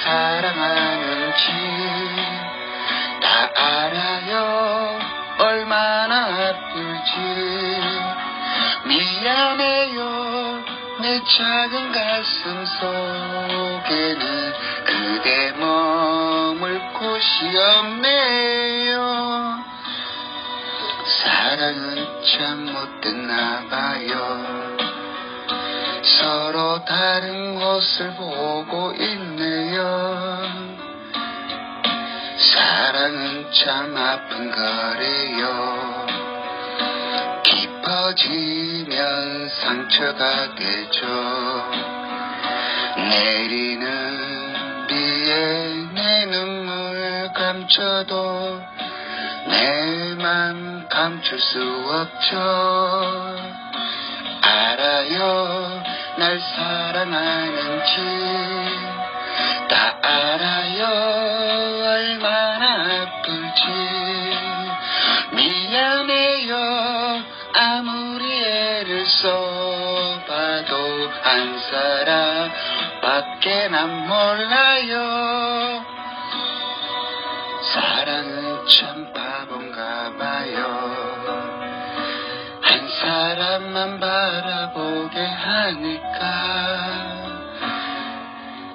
사랑하는지 다 알아요. 얼마나 아플지 미안해요. 내 작은 가슴 속에는 그대 머물 곳이 없네요. 사랑은 참 못됐나 봐요 서로 다른 곳을 보고 있네요. 사랑은 참 아픈 거래요. 깊어지면 상처가 되죠. 내리는 비에 내 눈물 감춰도 내 맘 감출 수 없죠 알아요. 날 사랑하는지 다 알아요. 얼마나 아플지 미안해요. 아무리 애를 써봐도 한 사람밖에 난 몰라요. 사랑은 참 사람만 바라보게 하니까.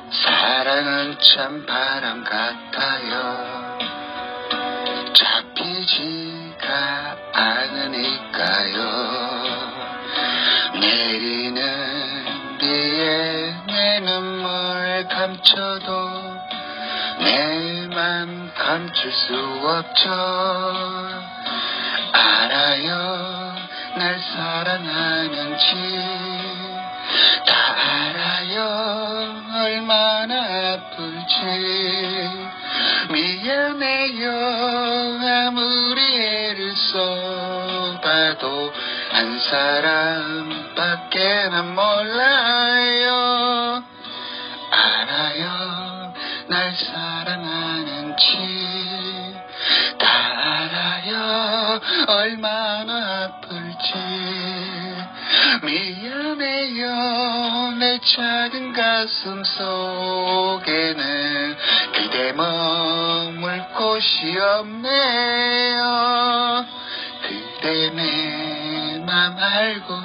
사랑은 참 바람 같아요. 잡히지가 않으니까요. 내리는 비에 내 눈물 감춰도 내 맘 감출 수 없죠. 알아요. 날 사랑하는지 다 알아요. 얼마나 아플지. 미안해요. 아무리 애를 써봐도 한 사람밖에 난 몰라요. 알아요. 날 사랑하는지 다 알아요. 얼마나 아플지 미안해요 내 작은 가슴 속에는 그대 머물 곳이 없네요. 그대 내 맘 알고